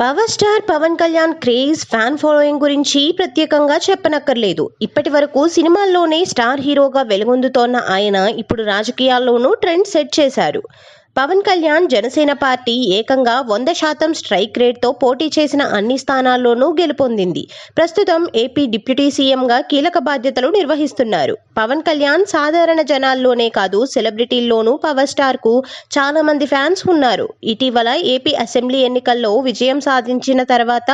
Power star Pawan Kalyan craze fan following గురించి ప్రత్యేకంగా చెప్పనక్కర్లేదు. ఇప్పటి వరకు సినిమాల్లోనే స్టార్ హీరోగా వెలుగొందుతోన్న ఆయన ఇప్పుడు రాజకీయాల్లోనూ ట్రెండ్ సెట్ చేశారు. పవన్ కళ్యాణ్ జనసేన పార్టీ ఏకంగా వంద శాతం స్ట్రైక్ రేట్తో పోటీ చేసిన అన్ని స్థానాల్లోనూ గెలుపొందింది. ప్రస్తుతం ఏపీ డిప్యూటీ సీఎంగా కీలక బాధ్యతలు నిర్వహిస్తున్నారు. పవన్ కళ్యాణ్ సాధారణ జనాల్లోనే కాదు సెలబ్రిటీల్లోనూ పవర్ స్టార్కు చాలా మంది ఫ్యాన్స్ ఉన్నారు. ఇటీవల ఏపీ అసెంబ్లీ ఎన్నికల్లో విజయం సాధించిన తర్వాత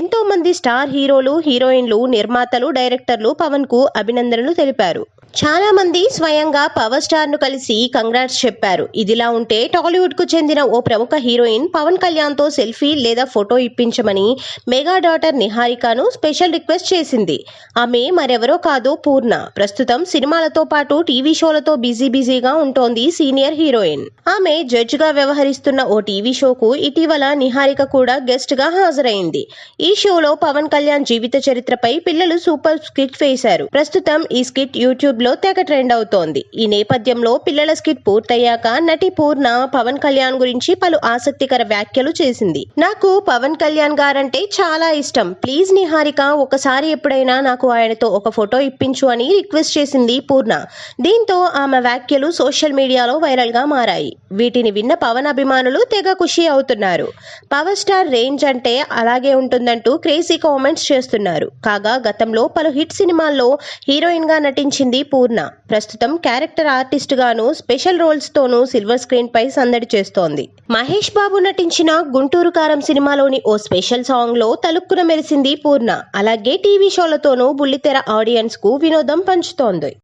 ఎంతో మంది స్టార్ హీరోలు హీరోయిన్లు నిర్మాతలు డైరెక్టర్లు పవన్కు అభినందనలు తెలిపారు. చాలా మంది స్వయంగా పవర్ స్టార్ను కలిసి కంగ్రాట్స్ చెప్పారు. ఇదిలా ఉంటే టాలీవుడ్కు చెందిన ఓ ప్రముఖ హీరోయిన్ పవన్ కళ్యాణ్తో సెల్ఫీ లేదా ఫోటో ఇప్పించమని మెగా డాటర్ నిహారికను స్పెషల్ రిక్వెస్ట్ చేసింది. ఆమె మరెవరో కాదు పూర్ణ. ప్రస్తుతం సినిమాలతో పాటు టీవీ షోలతో బిజీ బిజీగా ఉంటోంది సీనియర్ హీరోయిన్. ఆమె జడ్జ్గా వ్యవహరిస్తున్న ఓ టీవీ షోకు ఇటీవల నిహారిక కూడా గెస్ట్గా హాజరైంది. ఈ షోలో పవన్ కళ్యాణ్ జీవిత చరిత్రపై పిల్లలు సూపర్ స్కిట్ వేశారు. ప్రస్తుతం ఈ స్కిట్ యూట్యూబ్ లో తెగ ట్రెండ్ అవుతోంది. ఈ నేపథ్యంలో పిల్లల స్కిట్ పూర్తయ్యాక నటి పూర్ణ పవన్ కళ్యాణ్ గురించి పలు ఆసక్తికర వ్యాఖ్యలు చేసింది. నాకు పవన్ కళ్యాణ్ గారంటే చాలా ఇష్టం. ప్లీజ్ నిహారిక ఒకసారి ఎప్పుడైనా నాకు ఆయనతో ఒక ఫోటో ఇప్పించు అని రిక్వెస్ట్ చేసింది పూర్ణ. దీంతో ఆమె వ్యాఖ్యలు సోషల్ మీడియాలో వైరల్గా మారాయి. వీటిని విన్న పవన్ అభిమానులు తెగ ఖుషి అవుతున్నారు. పవర్ స్టార్ రేంజ్ అంటే అలాగే ఉంటుందంటూ క్రేజీ కామెంట్స్ చేస్తున్నారు. కాగా గతంలో పలు హిట్ సినిమాల్లో హీరోయిన్గా నటించింది పూర్ణ. ప్రస్తుతం క్యారెక్టర్ ఆర్టిస్ట్ గాను స్పెషల్ రోల్స్ తోనూ సిల్వర్ స్క్రీన్ పై సందడి చేస్తోంది. మహేష్ బాబు నటించిన గుంటూరు కారం సినిమాలోని ఓ స్పెషల్ సాంగ్లో తలుక్కున మెరిసింది పూర్ణ. అలాగే టీవీ షోలతోనూ బుల్లితెర ఆడియన్స్కు వినోదం పంచుతోంది.